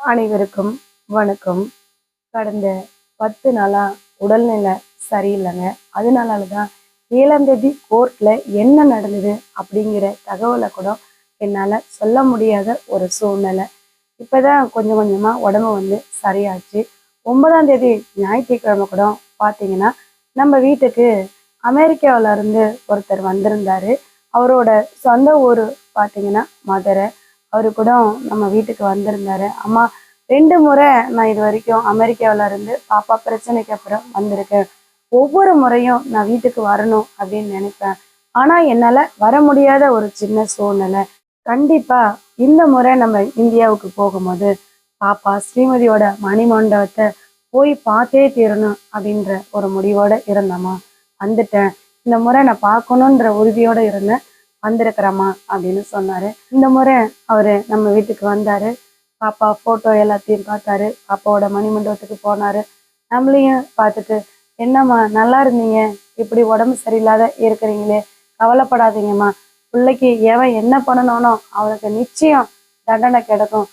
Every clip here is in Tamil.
அனைவருக்கும் வணக்கம். கடந்த பத்து நாளாக உடல்நிலை சரியில்லைங்க. அதனால தான் ஏழாம் தேதி கோர்ட்டில் என்ன நடந்தது அப்படிங்கிற தகவலை கூட என்னால் சொல்ல முடியாத ஒரு சூழ்நிலை. இப்போதான் கொஞ்சம் கொஞ்சமா உடம்பு வந்து சரியாச்சு. ஒன்பதாம் தேதி ஞாயிற்றுக்கிழமை கூட பார்த்தீங்கன்னா நம்ம வீட்டுக்கு அமெரிக்காவுல இருந்து ஒருத்தர் வந்திருந்தாரு. அவரோட சொந்த ஊர் பார்த்தீங்கன்னா மதுரை. அவர் கூட நம்ம வீட்டுக்கு வந்திருந்தாரு. அம்மா ரெண்டு முறை நான் இது வரைக்கும் அமெரிக்காவுல இருந்து பாப்பா பிரச்சனைக்கு அப்புறம் வந்திருக்கேன் ஒவ்வொரு முறையும் நான் வீட்டுக்கு வரணும் அப்படின்னு நினைப்பேன். ஆனா என்னால வர முடியாத ஒரு சின்ன சூழ்நிலை. கண்டிப்பா இந்த முறை நம்ம இந்தியாவுக்கு போகும்போது பாப்பா ஸ்ரீமதியோட மணிமண்டபத்தை போய் பார்த்தே தீரணும் அப்படின்ற ஒரு முடிவோட இருந்தம்மா. வந்துட்டேன். இந்த முறை நான் பார்க்கணுன்ற உறுதியோட இருந்தேன். வந்திருக்கிறம்மா அப்படின்னு சொன்னாரு. இந்த முறை அவரு நம்ம வீட்டுக்கு வந்தாரு. பாப்பா போட்டோ எல்லாத்தையும் பார்த்தாரு. பாப்பாவோட மணிமண்டபத்துக்கு போனாரு. நம்மளையும் பார்த்துட்டு என்னம்மா நல்லா இருந்தீங்க. இப்படி உடம்பு சரியில்லாத இருக்கிறீங்களே. கவலைப்படாதீங்கம்மா. பிள்ளைக்கு எவன் என்ன பண்ணணும்னோ அவனுக்கு நிச்சயம் தண்டனை கிடைக்கும்.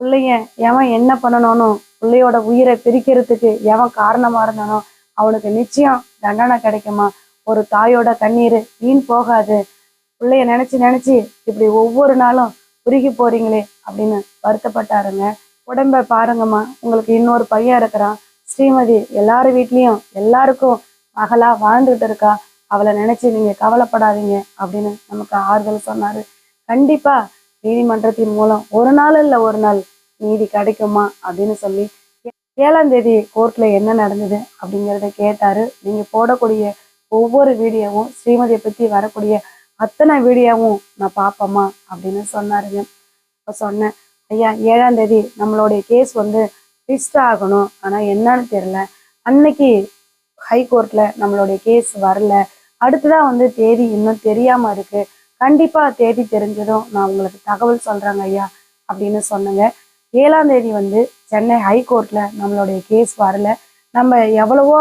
பிள்ளைய எவன் என்ன பண்ணணும்னோ பிள்ளையோட உயிரை பிரிக்கிறதுக்கு எவன் காரணமா இருந்தானோ அவனுக்கு நிச்சயம் தண்டனை கிடைக்குமா ஒரு தாயோட கண்ணீர் வீண் போகாது. பிள்ளைய நினைச்சு நினைச்சு இப்படி ஒவ்வொரு நாளும் உருகி போறீங்களே அப்படின்னு வருத்தப்பட்டாருங்க. உடம்ப பாருங்கம்மா உங்களுக்கு இன்னொரு பையன் இருக்கிறான். ஸ்ரீமதி எல்லார் வீட்லயும் எல்லாருக்கும் மகளா வாழ்ந்துகிட்டு இருக்கா. அவளை நினைச்சு நீங்க கவலைப்படாதீங்க அப்படின்னு நமக்கு ஆறுதல் சொன்னாரு. கண்டிப்பா நீதிமன்றத்தின் மூலம் ஒரு நாள் இல்லை ஒரு நாள் நீதி கிடைக்குமா அப்படின்னு சொல்லி ஏழாம் தேதி கோர்ட்ல என்ன நடந்தது அப்படிங்கிறத கேட்டாரு. நீங்க போடக்கூடிய ஒவ்வொரு வீடியோவும் ஸ்ரீமதியை பத்தி வரக்கூடிய அத்தனை வீடியோவும் நான் பார்ப்போம்மா அப்படின்னு சொன்னாருங்க. இப்போ சொன்னேன் ஐயா ஏழாம் தேதி நம்மளுடைய கேஸ் வந்து ரிஜிஸ்டர் ஆகணும். ஆனா என்னன்னு தெரியல. அன்னைக்கு ஹை கோர்ட்ல நம்மளுடைய கேஸ் வரல. அடுத்ததான் வந்து தேதி இன்னும் தெரியாம இருக்கு. கண்டிப்பா தேதி தெரிஞ்சதும் நான் உங்களுக்கு தகவல் சொல்றேங்க ஐயா அப்படின்னு சொன்னேங்க. ஏழாம் தேதி வந்து சென்னை ஹை கோர்ட்ல நம்மளுடைய கேஸ் வரல. நம்ம எவ்வளவோ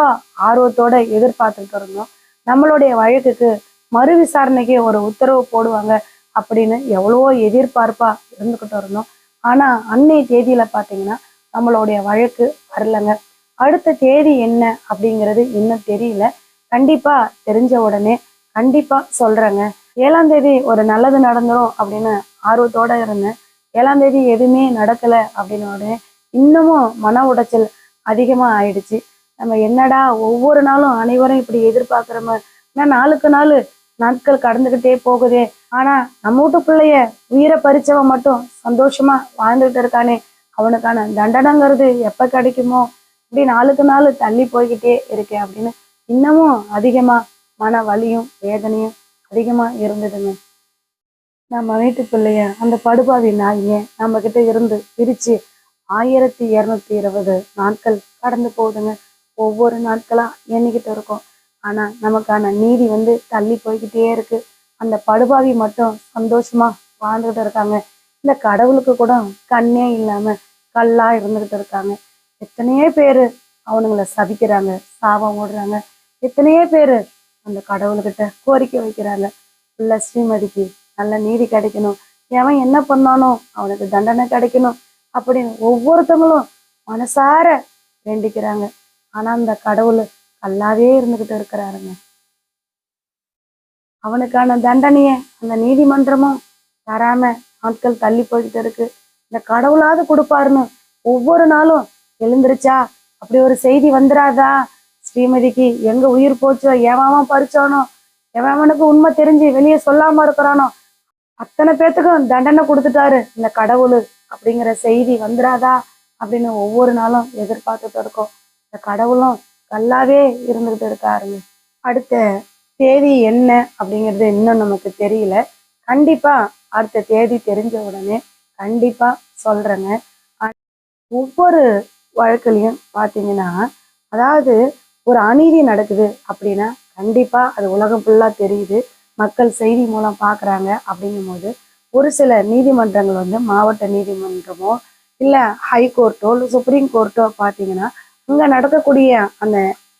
ஆர்வத்தோட எதிர்பார்த்துட்டு இருந்தோம். நம்மளுடைய வழக்குக்கு மறு விசாரணைக்கு ஒரு உத்தரவு போடுவாங்க அப்படின்னு எவ்வளவோ எதிர்பார்ப்பா இருந்துகிட்டு இருந்தோம். ஆனா அன்னை தேதியில பாத்தீங்கன்னா நம்மளுடைய வழக்கு வரலங்க. அடுத்த தேதி என்ன அப்படிங்கிறது இன்னும் தெரியல. கண்டிப்பா தெரிஞ்ச உடனே கண்டிப்பா சொல்றேங்க. ஏழாம் தேதி ஒரு நல்லது நடந்துரும் அப்படின்னு ஆர்வத்தோட இருந்தேன். ஏழாம் தேதி எதுவுமே நடக்கல அப்படின்னு உடனே இன்னமும் மன உடைச்சல் அதிகமா ஆயிடுச்சு. நம்ம என்னடா ஒவ்வொரு நாளும் அனைவரும் இப்படி எதிர்பார்க்கிறோம ஏன்னா நாளுக்கு நாள் நாட்கள் கடந்துகிட்டே போகுதே. ஆனா நம்ம வீட்டு பிள்ளைய உயிரை பறிச்சவன் மட்டும் சந்தோஷமா வாழ்ந்துகிட்டு இருக்கானே. அவனுக்கான தண்டனைங்கிறது எப்ப கிடைக்குமோ? இப்படி நாளுக்கு நாள் தள்ளி போய்கிட்டே இருக்கேன் அப்படின்னு இன்னமும் அதிகமா மன வலியும் வேதனையும் அதிகமா இருந்ததுங்க. நம்ம வீட்டு பிள்ளைய அந்த படுபாவி நாய நம்ம கிட்ட இருந்து பிரிச்சு ஆயிரத்தி இருநூத்தி இருபது நாட்கள் கடந்து போகுதுங்க. ஒவ்வொரு நாட்களா எண்ணிக்கிட்டு இருக்கோம். ஆனா நமக்கான நீதி வந்து தள்ளி போய்கிட்டே இருக்கு. அந்த படுபாவி மட்டும் சந்தோஷமா வாழ்ந்துகிட்டு இருக்காங்க. இந்த கடவுளுக்கு கூட கண்ணே இல்லாம கல்லா இருந்துகிட்டு இருக்காங்க. எத்தனையோ பேரு அவனுங்களை சபிக்கிறாங்க சாபம் ஓடுறாங்க எத்தனையோ பேரு அந்த கடவுள்கிட்ட கோரிக்கை வைக்கிறாங்க. உள்ள ஸ்ரீமதிக்கு நல்ல நீதி கிடைக்கணும். எவன் என்ன பண்ணானோ அவனுக்கு தண்டனை கிடைக்கணும் அப்படின்னு ஒவ்வொருத்தவங்களும் மனசார வேண்டிக்கிறாங்க. ஆனா அந்த கடவுள் கல்லாவே இருந்துகிட்டு இருக்கிறாருங்க. அவனுக்கான தண்டனைய அந்த நீதிமன்றமும் தராம நாட்கள் தள்ளி போய்கிட்டு இருக்கு. இந்த கடவுளாவது கொடுப்பாருன்னு ஒவ்வொரு நாளும் எழுந்திருச்சா? அப்படி ஒரு செய்தி வந்துடாதா ஸ்ரீமதிக்கு எங்க உயிர் போச்சோ எவன் பறிச்சானோ எவனுக்கு உண்மை தெரிஞ்சு வெளியே சொல்லாம இருக்கிறானோ அத்தனை பேத்துக்கும் தண்டனை கொடுத்துட்டாரு இந்த கடவுள் அப்படிங்கிற செய்தி வந்துடாதா அப்படின்னு ஒவ்வொரு நாளும் எதிர்பார்த்துட்டு இருக்கோம். கடவுளும் கல்லாவே இருந்துகிட்டு இருக்காருங்க அடுத்த தேதி என்ன அப்படிங்கிறது இன்னும் நமக்கு தெரியல. கண்டிப்பா அடுத்த தேதி தெரிஞ்ச உடனே கண்டிப்பா சொல்றேங்க. ஒவ்வொரு வழக்குலையும் பார்த்தீங்கன்னா அதாவது ஒரு அநீதி நடக்குது அப்படின்னா கண்டிப்பா அது உலகம் ஃபுல்லா தெரியுது. மக்கள் செய்தி மூலம் பார்க்குறாங்க அப்படிங்கும்போது ஒரு சில நீதிமன்றங்கள் வந்து மாவட்ட நீதிமன்றமோ இல்லை ஹை கோர்ட்டோ இல்லை சுப்ரீம் கோர்ட்டோ பார்த்தீங்கன்னா அங்கே நடக்கக்கூடிய அந்த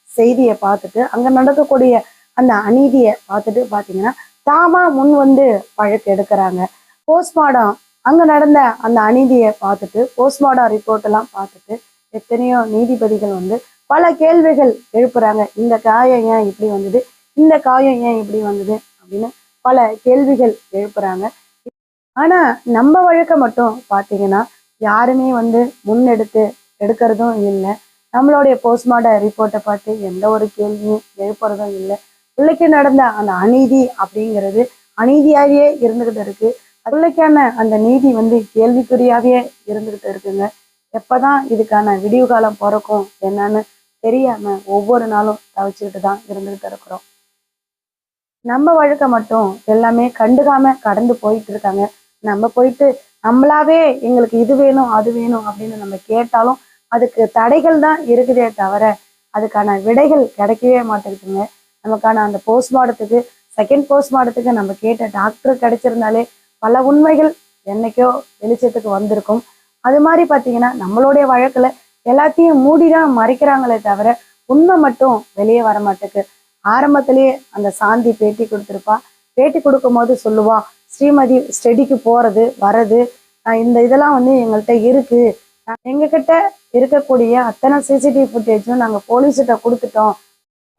செய்தியை பார்த்துட்டு அங்கே நடக்கக்கூடிய அந்த அநீதியை பார்த்துட்டு பார்த்தீங்கன்னா தாமா முன் வந்து வழக்கு எடுக்கிறாங்க. போஸ்ட்மார்டம் அங்க நடந்த அந்த அநீதியை பார்த்துட்டு போஸ்ட்மார்டம் ரிப்போர்ட் எல்லாம் பார்த்துட்டு எத்தனையோ நீதிபதிகள் வந்து பல கேள்விகள் எழுப்புறாங்க. இந்த காயம் ஏன் இப்படி வந்தது? இந்த காயம் ஏன் இப்படி வந்தது? அப்படின்னு பல கேள்விகள் எழுப்புறாங்க. ஆனா நம்ம வழக்க மட்டும் பாத்தீங்கன்னா யாருமே வந்து முன்னெடுத்து எடுக்கிறதும் இல்லை. நம்மளுடைய போஸ்ட்மார்ட்டம் ரிப்போர்ட்டை பார்த்து எந்த ஒரு கேள்வியும் எழுப்புறதும் இல்லை. பிள்ளைக்கு நடந்த அந்த அநீதி அப்படிங்கிறது அநீதியாகவே இருந்துகிட்டு இருக்கு. பிள்ளைக்கான அந்த நீதி வந்து கேள்விக்குறியாவே இருந்துகிட்டு இருக்குங்க. எப்பதான் இதுக்கான விடிவு காலம் பிறக்கும் என்னன்னு தெரியாம ஒவ்வொரு நாளும் தவிச்சுக்கிட்டு தான் இருந்துகிட்டு இருக்கிறோம். நம்ம வழக்க மட்டும் எல்லாமே கண்டுக்காம கடந்து போயிட்டு இருக்காங்க. நம்ம போயிட்டு நம்மளாவே எங்களுக்கு இது வேணும் அது வேணும் அப்படின்னு நம்ம கேட்டாலும் அதுக்கு தடைகள் தான் இருக்குதே தவிர அதுக்கான விடைகள் கிடைக்கவே மாட்டேங்குதுங்க. நமக்கான அந்த போஸ்ட்மார்ட்டத்துக்கு செகண்ட் போஸ்ட்மார்ட்டத்துக்கு நம்ம கேட்ட டாக்டர் கிடைச்சிருந்தாலே பல உண்மைகள் என்னைக்கோ வெளிச்சத்துக்கு வந்திருக்கும். அது மாதிரி பார்த்தீங்கன்னா நம்மளுடைய வழக்கில் எல்லாத்தையும் மூடி தான் மறைக்கிறாங்களே தவிர உண்மை மட்டும் வெளியே வர மாட்டேக்கு. ஆரம்பத்திலேயே அந்த சாந்தி பேட்டி கொடுத்துருப்பா. பேட்டி கொடுக்கும்போது சொல்லுவா ஸ்ரீமதி ஸ்டெடிக்கு போகிறது வர்றது இந்த இதெல்லாம் வந்து எங்கள்கிட்ட இருக்குது எங்ககிட்ட இருக்கக்கூடிய அத்தனை சிசிடிவி ஃபுட்டேஜும் நாங்கள் போலீஸ்கிட்ட கொடுத்துட்டோம்.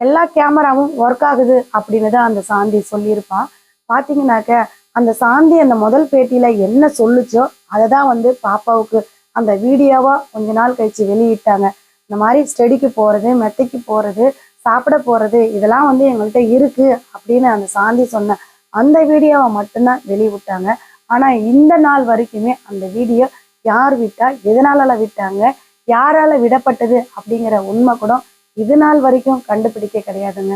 எல்லா கேமராவும் ஒர்க் ஆகுது அப்படின்னு தான் அந்த சாந்தி சொல்லியிருப்பா. பார்த்தீங்கன்னாக்க அந்த சாந்தி அந்த முதல் பேட்டியில் என்ன சொல்லுச்சோ அதை தான் வந்து பாப்பாவுக்கு அந்த வீடியோவாக கொஞ்ச நாள் கழிச்சு வெளியிட்டாங்க. இந்த மாதிரி ஸ்டடிக்கு போகிறது மெத்தைக்கு போகிறது சாப்பிட போகிறது இதெல்லாம் வந்து எங்கள்கிட்ட இருக்குது அப்படின்னு அந்த சாந்தி சொன்ன அந்த வீடியோவை மட்டும்தான் வெளியிட்டாங்க. ஆனால் இந்த நாள் வரைக்குமே அந்த வீடியோ யார் விட்டா எதனால விட்டாங்க யாரால விடப்பட்டது அப்படிங்கிற உண்மை கூட இது நாள் வரைக்கும் கண்டுபிடிக்க கிடையாதுங்க.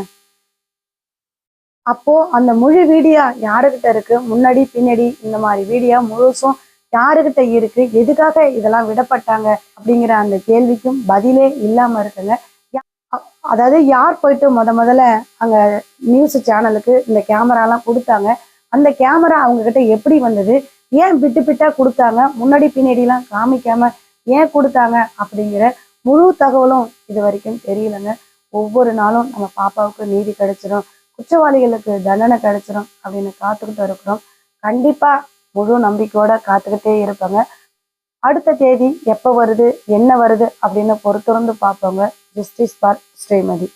அப்போ அந்த முழு வீடியோ யாருக்கிட்ட இருக்கு? முன்னாடி பின்னாடி இந்த மாதிரி வீடியோ முழுசும் யாருக்கிட்ட இருக்கு? எதுக்காக இதெல்லாம் விடப்பட்டாங்க? அப்படிங்கிற அந்த கேள்விக்கும் பதிலே இல்லாம இருக்குங்க. அதாவது யார் போயிட்டு முத முதல்ல அங்க நியூஸ் சேனலுக்கு இந்த கேமராலாம் கொடுத்தாங்க? அந்த கேமரா அவங்க கிட்ட எப்படி வந்தது? ஏன் பிட்டு பிட்டா கொடுத்தாங்க? முன்னாடி பின்னாடிலாம் காமிக்காம ஏன் கொடுத்தாங்க? அப்படிங்கிற முழு தகவலும் இது வரைக்கும் தெரியலங்க. ஒவ்வொரு நாளும் நம்ம பாப்பாவுக்கு நீதி கிடைச்சிரும். குற்றவாளிகளுக்கு தண்டனை கிடைச்சிடும் அப்படின்னு காத்துக்கிட்டு இருக்கிறோம். கண்டிப்பா முழு நம்பிக்கையோட காத்துக்கிட்டே இருப்பாங்க. அடுத்த தேதி எப்போ வருது என்ன வருது அப்படின்னு பொறுத்திருந்து பார்ப்போங்க. ஜஸ்டிஸ் பார் ஸ்ரீமதி